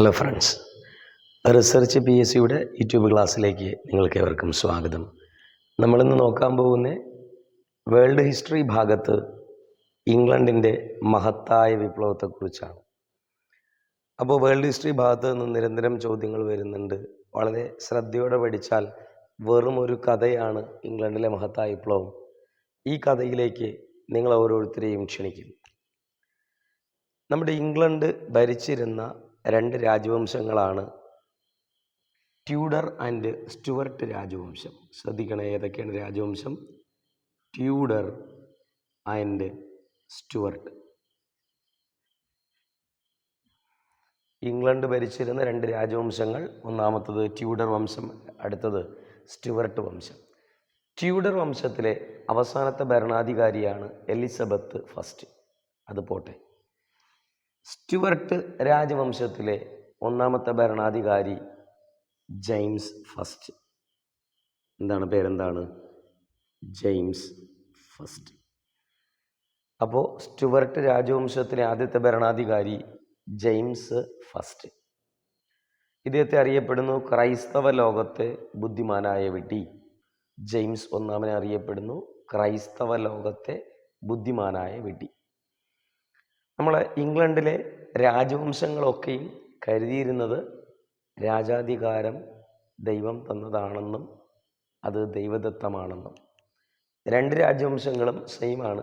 Hello friends research P S സിയുടെ YouTube ക്ലാസ്സിലേക്ക് നിങ്ങൾക്ക് ഏവർക്കും സ്വാഗതം. നമ്മളിന്ന് നോക്കാൻ പോകുന്ന വേൾഡ് ഹിസ്റ്ററി ഭാഗത്ത് ഇംഗ്ലണ്ടിന്റെ മഹത്തായ വിപ്ലവത്തെക്കുറിച്ചാണ്. അപ്പോൾ വേൾഡ് ഹിസ്റ്ററി ഭാഗത്ത് നിന്ന് നിരന്തരം ചോദ്യങ്ങൾ വരുന്നുണ്ട്. വളരെ ശ്രദ്ധയോടെ പഠിച്ചാൽ വെറും ഒരു കഥയാണ് ഇംഗ്ലണ്ടിലെ മഹത്തായ വിപ്ലവം. ഈ കഥയിലേക്ക് നിങ്ങൾ ഓരോരുത്തരെയും ക്ഷണിക്കും നമ്മുടെ ഇംഗ്ലണ്ട് ഭരിച്ചിരുന്ന രണ്ട് രാജവംശങ്ങളാണ്. ട്യൂഡർ ആൻഡ് സ്റ്റുവർട്ട് രാജവംശം. ശ്രദ്ധിക്കണം ഏതൊക്കെയാണ് രാജവംശം? Tudor and Stuart. ഇംഗ്ലണ്ട് ഭരിച്ചിരുന്ന രണ്ട് രാജവംശങ്ങൾ ഒന്നാമത്തത് ട്യൂഡർ വംശം അടുത്തത് സ്റ്റുവർട്ട് വംശം. ട്യൂഡർ വംശത്തിലെ അവസാനത്തെ ഭരണാധികാരിയാണ് എലിസബത്ത് ഫസ്റ്റ്. അത് പോട്ടെ. സ്റ്റുവർട്ട് രാജവംശത്തിലെ ഒന്നാമത്തെ ഭരണാധികാരി ജെയിംസ് ഫസ്റ്റ്. എന്താണ് പേരെന്താണ്? James first. അപ്പോൾ സ്റ്റുവർട്ട് രാജവംശത്തിലെ ആദ്യത്തെ ഭരണാധികാരി ജെയിംസ് ഫസ്റ്റ്. ഇദ്ദേഹത്തെ അറിയപ്പെടുന്നു ക്രൈസ്തവ ലോകത്തെ ബുദ്ധിമാനായ വിട്ടി ജെയിംസ് ഒന്നാമനെ അറിയപ്പെടുന്നു ക്രൈസ്തവ ലോകത്തെ ബുദ്ധിമാനായ വിഡി നമ്മളെ ഇംഗ്ലണ്ടിലെ രാജവംശങ്ങളൊക്കെയും കരുതിയിരുന്നത് രാജാധികാരം ദൈവം തന്നതാണെന്നും അത് ദൈവദത്തമാണെന്നും. രണ്ട് രാജവംശങ്ങളും സെയിമാണ്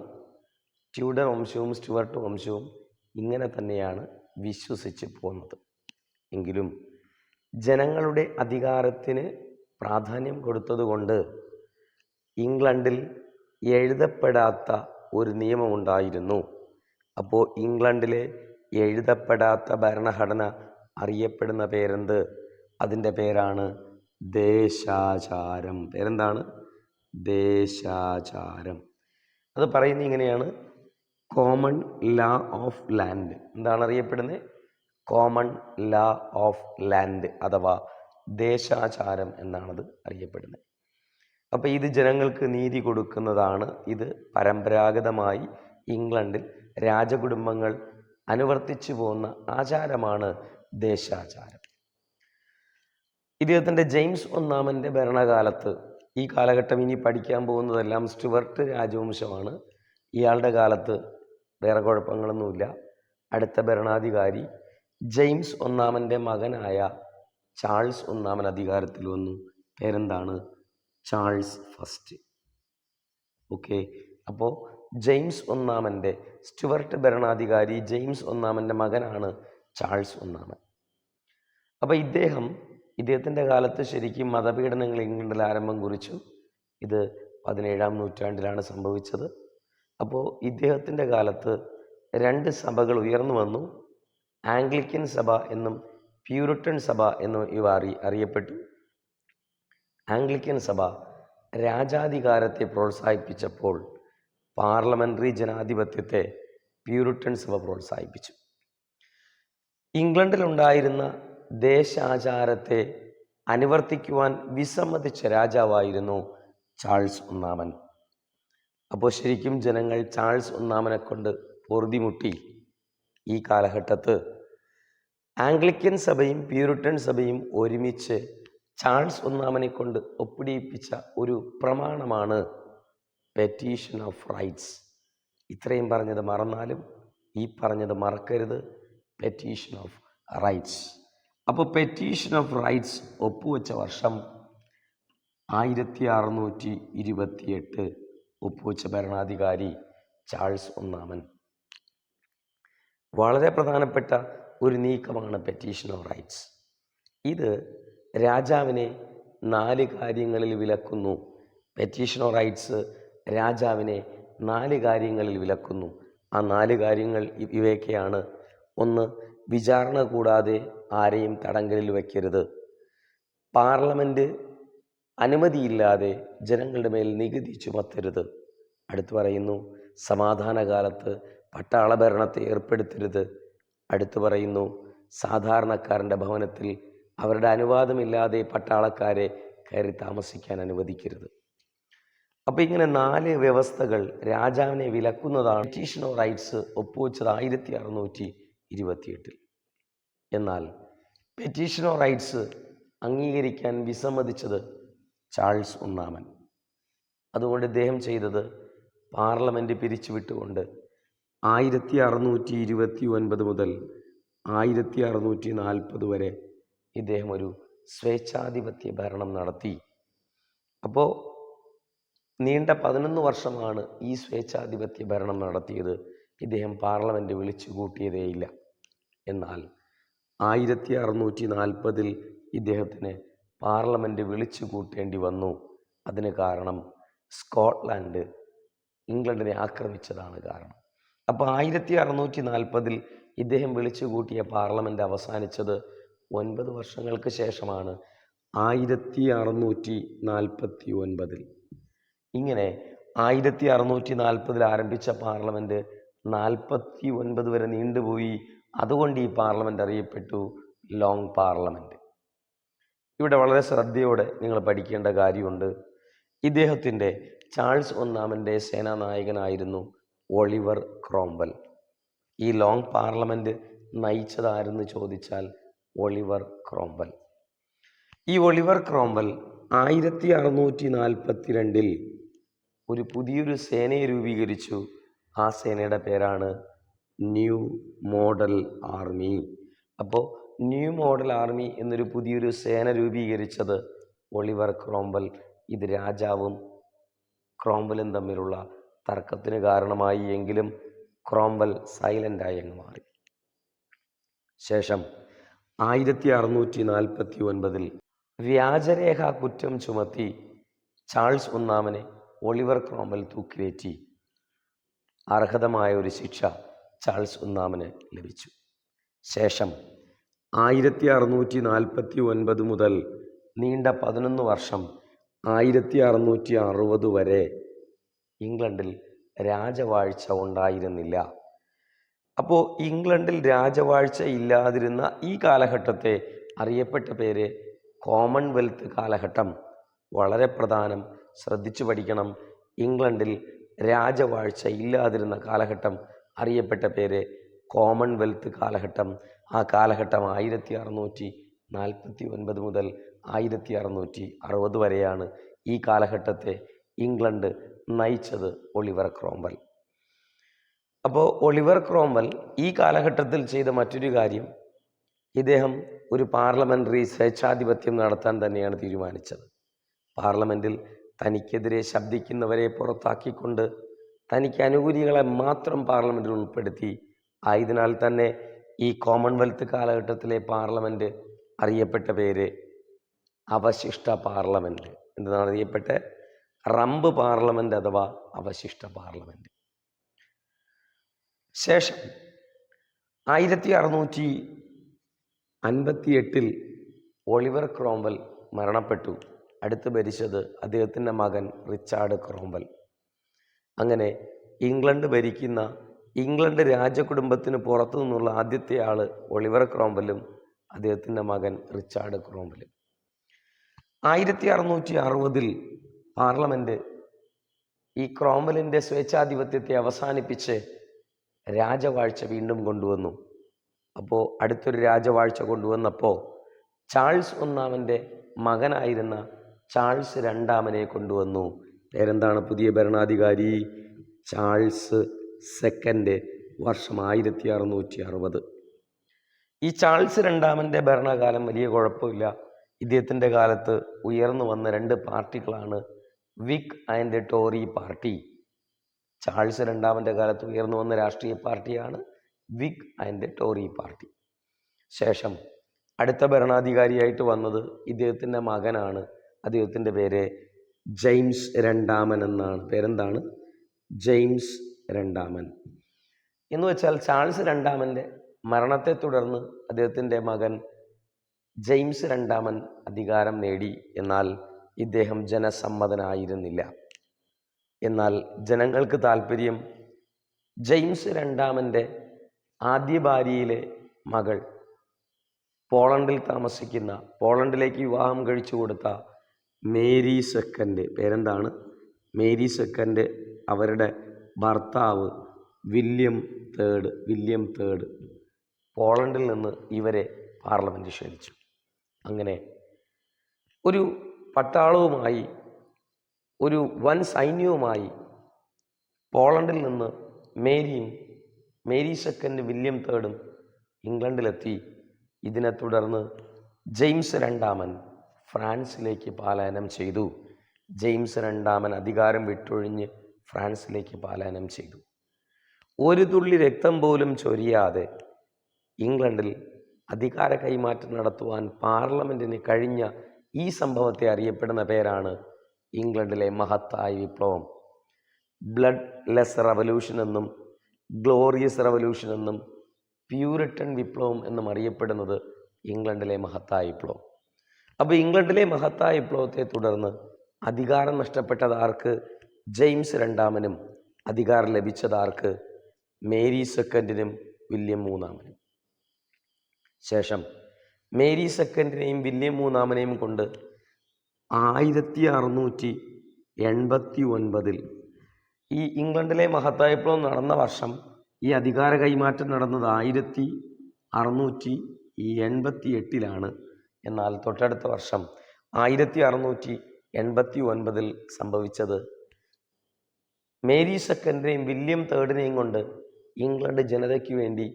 ട്യൂഡർ വംശവും സ്റ്റുവർട്ട് വംശവും ഇങ്ങനെ തന്നെയാണ് വിശ്വസിച്ച് പോകുന്നത്. എങ്കിലും ജനങ്ങളുടെ അധികാരത്തിന് പ്രാധാന്യം കൊടുത്തതുകൊണ്ട് ഇംഗ്ലണ്ടിൽ എഴുതപ്പെടാത്ത ഒരു നിയമമുണ്ടായിരുന്നു. അപ്പോൾ ഇംഗ്ലണ്ടിലെ എഴുതപ്പെടാത്ത ഭരണഘടന അറിയപ്പെടുന്ന പേരെന്ത്? അതിന്റെ പേരാണ് ദേശാചാരം. പേരെന്താണ്? ദേശാചാരം. അത് പറയുന്നത് ഇങ്ങനെയാണ്. കോമൺ ലാ ഓഫ് ലാൻഡ് എന്താണ് അറിയപ്പെടുന്നത്? കോമൺ ലാ ഓഫ് ലാൻഡ് അഥവാ ദേശാചാരം എന്നാണത് അറിയപ്പെടുന്നത്. അപ്പോൾ ഇത് ജനങ്ങൾക്ക് നീതി കൊടുക്കുന്നതാണ്. ഇത് പരമ്പരാഗതമായി ഇംഗ്ലണ്ടിൽ രാജകുടുംബങ്ങൾ അനുവർത്തിച്ചു പോകുന്ന ആചാരമാണ് ദേശാചാരം. ഇദ്ദേഹത്തിന്റെ ജെയിംസ് ഒന്നാമന്റെ ഭരണകാലത്ത് ഈ കാലഘട്ടം ഇനി പഠിക്കാൻ പോകുന്നതെല്ലാം സ്റ്റുവർട്ട് രാജവംശമാണ്. ഇയാളുടെ കാലത്ത് വേറെ കുഴപ്പങ്ങളൊന്നുമില്ല. അടുത്ത ഭരണാധികാരി ജെയിംസ് ഒന്നാമന്റെ മകനായ ചാൾസ് ഒന്നാമൻ അധികാരത്തിൽ വന്നു. പേരെന്താണ്? Charles first. ഓക്കെ. അപ്പോൾ ജെയിംസ് ഒന്നാമന്റെ സ്റ്റുവർട്ട് ഭരണാധികാരി ജെയിംസ് ഒന്നാമന്റെ മകനാണ് ചാൾസ് ഒന്നാമൻ. അപ്പോൾ ഇദ്ദേഹം ഇദ്ദേഹത്തിന്റെ കാലത്ത് ശരിക്കും മതപീഡനങ്ങൾ ഇംഗ്ലണ്ടിൽ ആരംഭം കുറിച്ചു. ഇത് പതിനേഴാം നൂറ്റാണ്ടിലാണ് സംഭവിച്ചത്. അപ്പോൾ ഇദ്ദേഹത്തിന്റെ കാലത്ത് രണ്ട് സഭകൾ ഉയർന്നു വന്നു. ആംഗ്ലിക്കൻ സഭ എന്നും പ്യൂരിട്ടൺ സഭ എന്നും ഇവ അറി അറിയപ്പെട്ടു. ആംഗ്ലിക്കൻ സഭ രാജാധികാരത്തെ പ്രോത്സാഹിപ്പിച്ചപ്പോൾ പാർലമെന്ററി ജനാധിപത്യത്തെ പ്യൂരിട്ടൺ സഭ പ്രോത്സാഹിപ്പിച്ചു. ഇംഗ്ലണ്ടിലുണ്ടായിരുന്ന ദേശാചാരത്തെ അനുവർത്തിക്കുവാൻ വിസമ്മതിച്ച രാജാവായിരുന്നു ചാൾസ് ഒന്നാമൻ. അപ്പോൾ ശരിക്കും ജനങ്ങൾ ചാൾസ് ഒന്നാമനെ കൊണ്ട് പൊറുതിമുട്ടി. ഈ കാലഘട്ടത്ത് ആംഗ്ലിക്കൻ സഭയും പ്യൂരിട്ടൺ സഭയും ഒരുമിച്ച് ചാൾസ് ഒന്നാമനെ കൊണ്ട് ഒപ്പിടിയിപ്പിച്ച ഒരു പ്രമാണമാണ് പെറ്റീഷൻ ഓഫ് റൈറ്റ്സ് ഇത്രയും പറഞ്ഞത് മറന്നാലും ഈ പറഞ്ഞത് മറക്കരുത്. പെറ്റീഷൻ ഓഫ് റൈറ്റ്സ് അപ്പോൾ പെറ്റീഷൻ ഓഫ് റൈറ്റ്സ് ഒപ്പുവെച്ച വർഷം ആയിരത്തി അറുന്നൂറ്റി ഇരുപത്തിയെട്ട് ഒപ്പുവെച്ച ഭരണാധികാരി ചാൾസ് ഒന്നാമൻ. വളരെ പ്രധാനപ്പെട്ട ഒരു നീക്കമാണ് പെറ്റീഷൻ ഓഫ് റൈറ്റ്സ് ഇത് രാജാവിനെ നാല് കാര്യങ്ങളിൽ വിലക്കുന്നു. പെറ്റീഷൻ ഓഫ് റൈറ്റ്സ് രാജാവിനെ നാല് കാര്യങ്ങളിൽ വിലക്കുന്നു. ആ നാല് കാര്യങ്ങൾ ഇവയൊക്കെയാണ്. ഒന്ന് വിചാരണ കൂടാതെ ആരെയും തടങ്കലിൽ വയ്ക്കരുത്. പാർലമെന്റ് അനുമതിയില്ലാതെ ജനങ്ങളുടെ മേൽ നികുതി ചുമത്തരുത്. അടുത്തു പറയുന്നു സമാധാനകാലത്ത് പട്ടാള ഭരണത്തെ ഏർപ്പെടുത്തരുത്. അടുത്തു പറയുന്നു സാധാരണക്കാരന്റെ ഭവനത്തിൽ അവരുടെ അനുവാദമില്ലാതെ പട്ടാളക്കാരെ കയറി താമസിക്കാൻ അനുവദിക്കരുത്. അപ്പോൾ ഇങ്ങനെ നാല് വ്യവസ്ഥകൾ രാജാവിനെ വിലക്കുന്നതാണ് ബ്രിട്ടീഷ് റൈറ്റ്സ് ഒപ്പുവെച്ചത് ആയിരത്തി അറുന്നൂറ്റി ഇരുപത്തിയെട്ടിൽ. എന്നാൽ പെറ്റീഷനോ റൈറ്റ്സ് അംഗീകരിക്കാൻ വിസമ്മതിച്ചത് ചാൾസ് ഒന്നാമൻ. അതുകൊണ്ട് ഇദ്ദേഹം ചെയ്തത് പാർലമെന്റ് പിരിച്ചുവിട്ടുകൊണ്ട് ആയിരത്തി അറുന്നൂറ്റി ഇരുപത്തി ഒൻപത് മുതൽ ആയിരത്തി അറുന്നൂറ്റി നാൽപ്പത് വരെ ഇദ്ദേഹം ഒരു സ്വേച്ഛാധിപത്യ ഭരണം നടത്തി. അപ്പോൾ നീണ്ട പതിനൊന്ന് വർഷമാണ് ഈ സ്വേച്ഛാധിപത്യ ഭരണം നടത്തിയത്. ഇദ്ദേഹം പാർലമെന്റ് വിളിച്ചു കൂട്ടിയതേയില്ല. എന്നാൽ ആയിരത്തി അറുന്നൂറ്റി നാൽപ്പതിൽ ഇദ്ദേഹത്തിന് പാർലമെന്റ് വിളിച്ചു കൂട്ടേണ്ടി വന്നു. അതിന് കാരണം സ്കോട്ട്ലാൻഡ് ഇംഗ്ലണ്ടിനെ ആക്രമിച്ചതാണ് കാരണം. അപ്പോൾ ആയിരത്തി അറുന്നൂറ്റി നാൽപ്പതിൽ ഇദ്ദേഹം വിളിച്ചു കൂട്ടിയ പാർലമെന്റ് അവസാനിച്ചത് ഒൻപത് വർഷങ്ങൾക്ക് ശേഷമാണ്. ആയിരത്തി അറുന്നൂറ്റി നാൽപ്പത്തി ഒൻപതിൽ ഇങ്ങനെ ആയിരത്തി അറുന്നൂറ്റി നാൽപ്പതിൽ ആരംഭിച്ച പാർലമെന്റ് നാൽപ്പത്തി ഒൻപത് വരെ നീണ്ടുപോയി. അതുകൊണ്ട് ഈ പാർലമെന്റ് അറിയപ്പെട്ടു ലോങ് പാർലമെന്റ് ഇവിടെ വളരെ ശ്രദ്ധയോടെ നിങ്ങൾ പഠിക്കേണ്ട കാര്യമുണ്ട്. ഇദ്ദേഹത്തിന്റെ ചാൾസ് ഒന്നാമന്റെ സേനാനായകനായിരുന്നു ഒളിവർ ക്രോംബൽ ഈ ലോങ് പാർലമെന്റ് നയിച്ചതാരെന്ന് ചോദിച്ചാൽ ഒളിവർ ക്രോംബൽ ഈ ഒളിവർ ക്രോംബൽ ആയിരത്തി അറുന്നൂറ്റി നാൽപ്പത്തി രണ്ടിൽ ഒരു പുതിയൊരു സേനയെ രൂപീകരിച്ചു. ആ സേനയുടെ പേരാണ് ന്യൂ മോഡൽ ആർമി. അപ്പോൾ ന്യൂ മോഡൽ ആർമി എന്നൊരു പുതിയൊരു സേന രൂപീകരിച്ചത് ഒളിവർ ക്രോംബൽ ഇത് രാജാവും ക്രോംബലും തമ്മിലുള്ള തർക്കത്തിന് കാരണമായി എങ്കിലും ക്രോംബൽ സൈലന്റായി അങ്ങ് മാറി. ശേഷം ആയിരത്തി അറുന്നൂറ്റി നാൽപ്പത്തി ഒൻപതിൽ വ്യാജരേഖ കുറ്റം ചുമത്തി ചാൾസ് ഒന്നാമനെ ഒളിവർ ക്രോമൽ തൂക്കിലേറ്റി. അർഹതമായ ഒരു ശിക്ഷ ചാൾസ് ഒന്നാമന് ലഭിച്ചു. ശേഷം ആയിരത്തി അറുന്നൂറ്റി നാൽപ്പത്തി ഒൻപത് മുതൽ നീണ്ട പതിനൊന്ന് വർഷം ആയിരത്തി അറുന്നൂറ്റി അറുപത് വരെ ഇംഗ്ലണ്ടിൽ രാജവാഴ്ച ഉണ്ടായിരുന്നില്ല. അപ്പോൾ ഇംഗ്ലണ്ടിൽ രാജവാഴ്ച ഇല്ലാതിരുന്ന ഈ കാലഘട്ടത്തെ അറിയപ്പെട്ട പേര് കോമൺവെൽത്ത് കാലഘട്ടം വളരെ പ്രധാനം ശ്രദ്ധിച്ചു പഠിക്കണം. ഇംഗ്ലണ്ടിൽ രാജവാഴ്ച ഇല്ലാതിരുന്ന കാലഘട്ടം അറിയപ്പെട്ട പേര് കോമൺവെൽത്ത് കാലഘട്ടം. ആ കാലഘട്ടം ആയിരത്തി അറുന്നൂറ്റി നാൽപ്പത്തി ഒൻപത് മുതൽ ആയിരത്തി അറുന്നൂറ്റി അറുപത് വരെയാണ് ഈ കാലഘട്ടത്തെ ഇംഗ്ലണ്ട് നയിച്ചത് ഒളിവർ ക്രോംവൽ. അപ്പോൾ ഒളിവർ ക്രോംവൽ ഈ കാലഘട്ടത്തിൽ ചെയ്ത മറ്റൊരു കാര്യം ഇദ്ദേഹം ഒരു പാർലമെന്ററി സ്വേച്ഛാധിപത്യം നടത്താൻ തന്നെയാണ് തീരുമാനിച്ചത്. പാർലമെന്റിൽ തനിക്കെതിരെ ശബ്ദിക്കുന്നവരെ പുറത്താക്കിക്കൊണ്ട് തനിക്ക് അനുകൂലികളെ മാത്രം പാർലമെന്റിൽ ഉൾപ്പെടുത്തി. ആയതിനാൽ തന്നെ ഈ കോമൺവെൽത്ത് കാലഘട്ടത്തിലെ പാർലമെന്റ് അറിയപ്പെട്ട പേര് അവശിഷ്ട പാർലമെന്റ് എന്താണ് അറിയപ്പെട്ട റംബ് പാർലമെന്റ് അഥവാ അവശിഷ്ട പാർലമെന്റ് ശേഷം ആയിരത്തി അറുന്നൂറ്റി അൻപത്തി എട്ടിൽ ഒളിവർ ക്രോംവൽ മരണപ്പെട്ടു. അടുത്ത് ഭരിച്ചത് അദ്ദേഹത്തിന്റെ മകൻ റിച്ചാർഡ് ക്രോമ്പൽ അങ്ങനെ ഇംഗ്ലണ്ട് ഭരിക്കുന്ന ഇംഗ്ലണ്ട് രാജകുടുംബത്തിന് പുറത്തു നിന്നുള്ള ആദ്യത്തെ ആൾ ഒളിവർ ക്രോമ്പലും അദ്ദേഹത്തിന്റെ മകൻ റിച്ചാർഡ് ക്രോമ്പലും ആയിരത്തി അറുന്നൂറ്റി അറുപതിൽ പാർലമെന്റ് ഈ ക്രോമ്പലിന്റെ സ്വേച്ഛാധിപത്യത്തെ അവസാനിപ്പിച്ച് രാജവാഴ്ച വീണ്ടും കൊണ്ടുവന്നു. അപ്പോൾ അടുത്തൊരു രാജവാഴ്ച കൊണ്ടുവന്നപ്പോൾ ചാൾസ് ഒന്നാമന്റെ മകനായിരുന്ന ചാൾസ് രണ്ടാമനെ കൊണ്ടുവന്നു. പേരെന്താണ് പുതിയ ഭരണാധികാരി? ചാൾസ് സെക്കൻഡ് വർഷം ആയിരത്തി അറുന്നൂറ്റി അറുപത് ഈ ചാൾസ് രണ്ടാമന്റെ ഭരണകാലം വലിയ കുഴപ്പമില്ല. ഇദ്ദേഹത്തിന്റെ കാലത്ത് ഉയർന്നു വന്ന രണ്ട് പാർട്ടികളാണ് Whig and Tory party. Charles രണ്ടാമന്റെ കാലത്ത് ഉയർന്നു വന്ന രാഷ്ട്രീയ പാർട്ടിയാണ് വിഗ് ആൻഡ് ടോറി പാർട്ടി. ശേഷം അടുത്ത ഭരണാധികാരിയായിട്ട് വന്നത് ഇദ്ദേഹത്തിന്റെ മകനാണ് അദ്ദേഹത്തിന്റെ പേര് ജെയിംസ് രണ്ടാമൻ എന്നാണ്. പേരെന്താണ്? ജെയിംസ് രണ്ടാമൻ. എന്ന് വെച്ചാൽ ചാൾസ് രണ്ടാമന്റെ മരണത്തെ തുടർന്ന് അദ്ദേഹത്തിന്റെ മകൻ ജെയിംസ് രണ്ടാമൻ അധികാരം നേടി. എന്നാൽ ഇദ്ദേഹം ജനസമ്മതനായിരുന്നില്ല. എന്നാൽ ജനങ്ങൾക്ക് താല്പര്യം ജെയിംസ് രണ്ടാമന്റെ ആദ്യ ഭാര്യയിലെ മകൾ പോളണ്ടിൽ താമസിക്കുന്ന പോളണ്ടിലേക്ക് വിവാഹം കഴിച്ചു കൊടുത്ത മേരി സെക്കൻഡ് പേരെന്താണ്? മേരി സെക്കൻഡ് അവരുടെ ഭർത്താവ് വില്യം തേർഡ് വില്യം തേർഡ്. പോളണ്ടിൽ നിന്ന് ഇവരെ പാർലമെന്റ് ക്ഷണിച്ചു. അങ്ങനെ ഒരു പട്ടാളവുമായി ഒരു വൻ സൈന്യവുമായി പോളണ്ടിൽ നിന്ന് മേരിയും മേരി സെക്കൻഡ് വില്യം തേർഡും ഇംഗ്ലണ്ടിലെത്തി. ഇതിനെ തുടർന്ന് ജെയിംസ് രണ്ടാമൻ ഫ്രാൻസിലേക്ക് പാലായനം ചെയ്തു. ജെയിംസ് രണ്ടാമൻ അധികാരം വിട്ടൊഴിഞ്ഞ് ഫ്രാൻസിലേക്ക് പാലായനം ചെയ്തു. ഒരു തുള്ളി രക്തം പോലും ചൊരിയാതെ ഇംഗ്ലണ്ടിൽ അധികാര കൈമാറ്റം നടത്തുവാൻ പാർലമെന്റിന് കഴിഞ്ഞ ഈ സംഭവത്തെ അറിയപ്പെടുന്ന പേരാണ് ഇംഗ്ലണ്ടിലെ മഹത്തായ വിപ്ലവം. ബ്ലഡ് ലെസ് റവല്യൂഷൻ എന്നും ഗ്ലോറിയസ് റവല്യൂഷൻ എന്നും പ്യൂരിട്ടൺ വിപ്ലവം എന്നും അറിയപ്പെടുന്നത് ഇംഗ്ലണ്ടിലെ മഹത്തായ വിപ്ലവം. അപ്പോൾ ഇംഗ്ലണ്ടിലെ മഹത്തായ വിപ്ലവത്തെ തുടർന്ന് അധികാരം നഷ്ടപ്പെട്ടത് ആർക്ക്? ജെയിംസ് രണ്ടാമനും അധികാരം ലഭിച്ചത് ആർക്ക്? Mary സെക്കൻഡിനും William മൂന്നാമനും. ശേഷം മേരി സെക്കൻഡിനെയും വില്യം മൂന്നാമനെയും കൊണ്ട് ആയിരത്തി അറുന്നൂറ്റി എൺപത്തി ഒൻപതിൽ ഈ ഇംഗ്ലണ്ടിലെ മഹത്തായ വിപ്ലവം നടന്ന വർഷം ഈ അധികാര കൈമാറ്റം നടന്നത് ആയിരത്തി അറുന്നൂറ്റി എൺപത്തി എട്ടിലാണ് എന്നാൽ തൊട്ടടുത്ത വർഷം ആയിരത്തി അറുന്നൂറ്റി എൺപത്തി ഒൻപതിൽ സംഭവിച്ചത്. മേരി സെക്കൻഡിനെയും വില്യം തേർഡിനെയും കൊണ്ട് ഇംഗ്ലണ്ട് ജനതയ്ക്ക് വേണ്ടി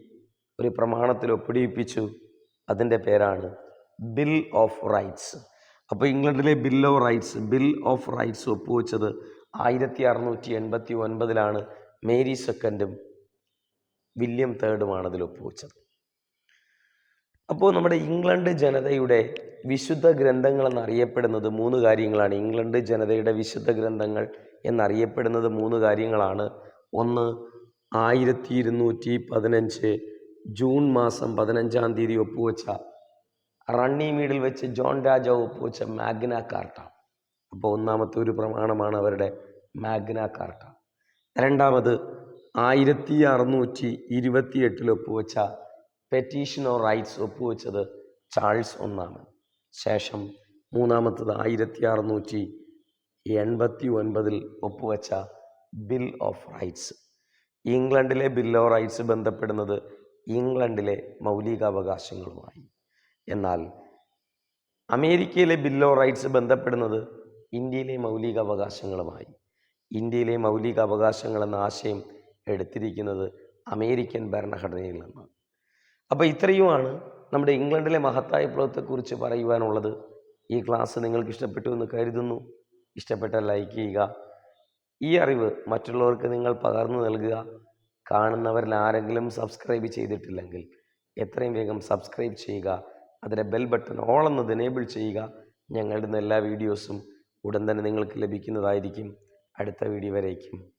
ഒരു പ്രമാണത്തിൽ ഒപ്പിടിയിപ്പിച്ചു. അതിന്റെ പേരാണ് ബിൽ ഓഫ് റൈറ്റ്സ്. അപ്പോൾ ഇംഗ്ലണ്ടിലെ bill of rights bill of rights ഒപ്പുവെച്ചത് ആയിരത്തി അറുന്നൂറ്റി എൺപത്തി ഒൻപതിലാണ് മേരി സെക്കൻഡും വില്യം തേർഡുമാണ് അതിൽ ഒപ്പുവെച്ചത്. അപ്പോൾ നമ്മുടെ ഇംഗ്ലണ്ട് ജനതയുടെ വിശുദ്ധ ഗ്രന്ഥങ്ങൾ എന്നറിയപ്പെടുന്നത് മൂന്ന് കാര്യങ്ങളാണ്. ഇംഗ്ലണ്ട് ജനതയുടെ വിശുദ്ധ ഗ്രന്ഥങ്ങൾ എന്നറിയപ്പെടുന്നത് മൂന്ന് കാര്യങ്ങളാണ്. ഒന്ന് ആയിരത്തി ഇരുന്നൂറ്റി പതിനഞ്ച് ജൂൺ മാസം പതിനഞ്ചാം തീയതി ഒപ്പുവെച്ച റണ്ണിമീഡിൽ വെച്ച് ജോൺ രാജാവ് ഒപ്പുവെച്ച മാഗ്ന കാർട്ട. അപ്പോൾ ഒന്നാമത്തെ ഒരു പ്രമാണമാണ് അവരുടെ മാഗ്ന കാർട്ട. രണ്ടാമത് ആയിരത്തി അറുന്നൂറ്റി ഇരുപത്തി എട്ടിൽ ഒപ്പുവെച്ച പെറ്റീഷൻ ഓർ റൈറ്റ്സ് ഒപ്പുവെച്ചത് ചാൾസ് ഒന്നാണ്. ശേഷം മൂന്നാമത്തത് ആയിരത്തി അറുന്നൂറ്റി എൺപത്തി ഒൻപതിൽ ഒപ്പുവെച്ച ബിൽ ഓഫ് റൈറ്റ്സ് ഇംഗ്ലണ്ടിലെ ബിൽ ഓഫ് റൈറ്റ്സ് ബന്ധപ്പെടുന്നത് ഇംഗ്ലണ്ടിലെ മൗലികാവകാശങ്ങളുമായി. എന്നാൽ അമേരിക്കയിലെ ബിൽ ഓഫ് റൈറ്റ്സ് ബന്ധപ്പെടുന്നത് ഇന്ത്യയിലെ മൗലികാവകാശങ്ങളുമായി. ഇന്ത്യയിലെ മൗലികാവകാശങ്ങൾ എന്ന ആശയം എടുത്തിരിക്കുന്നത് അമേരിക്കൻ ഭരണഘടനയിൽ നിന്നാണ്. അപ്പോൾ ഇത്രയുമാണ് നമ്മുടെ ഇംഗ്ലണ്ടിലെ മഹത്തായ വിപ്ലവത്തെക്കുറിച്ച് പറയുവാനുള്ളത്. ഈ ക്ലാസ് നിങ്ങൾക്ക് ഇഷ്ടപ്പെട്ടു എന്ന് കരുതുന്നു. ഇഷ്ടപ്പെട്ട ലൈക്ക് ചെയ്യുക. ഈ അറിവ് മറ്റുള്ളവർക്ക് നിങ്ങൾ പകർന്നു നൽകുക. കാണുന്നവരിൽ ആരെങ്കിലും സബ്സ്ക്രൈബ് ചെയ്തിട്ടില്ലെങ്കിൽ എത്രയും വേഗം സബ്സ്ക്രൈബ് ചെയ്യുക. അതിലെ ബെൽ ബട്ടൺ ഓൾ എന്നത് എനേബിൾ ചെയ്യുക. ഞങ്ങളുടെ എല്ലാ വീഡിയോസും ഉടൻ തന്നെ നിങ്ങൾക്ക് ലഭിക്കുന്നതായിരിക്കും. അടുത്ത വീഡിയോ വരേക്കും.